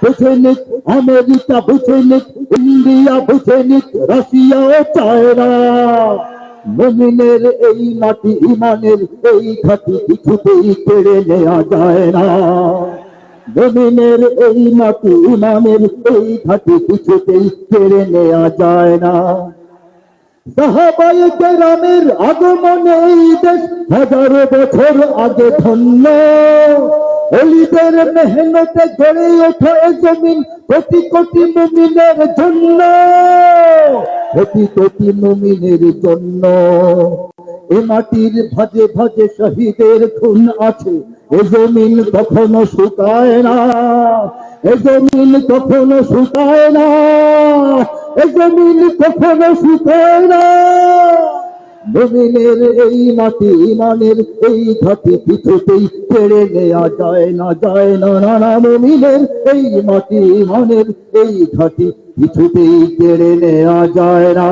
বুঝে আমেরিকা বুঝে ইন্ডিয়া বুঝে নিক রাশিয়াও চায় না মমিনের এই মাটি ইমানের এই ঘাটি কিছুতেই কেড়ে নেওয়া যায় না। মমিনের এই মাটি ইমানের এই ঘাটি কিছুতেই কেড়ে নেওয়া যায় না। সাহাবায়ে কেরামের আগমনে এই দেশ হাজারো বছর আগে ধন্য। অলিদের মেহনতে গড়ে ওঠা জমিন কোটি কোটি মুমিনের জন্য। কোটি কোটি মুমিনের জন্য। এ মাটির ভাজে ভাজে শহীদের খুন আছে। এ জমিন কখনো শুকায় না। এ জমিন কখনো শুকায় না। এ জমিন কখনো শুকায় না। মুমিনের এই মাটি ইমানের এই ঘাটি কিছুতেই ছেড়ে নেওয়া যায় না যায় না। নানা মমিনের, এই মাটি ইমানের এই ঘাটি কিছুতেই ছেড়ে নেওয়া যায় না।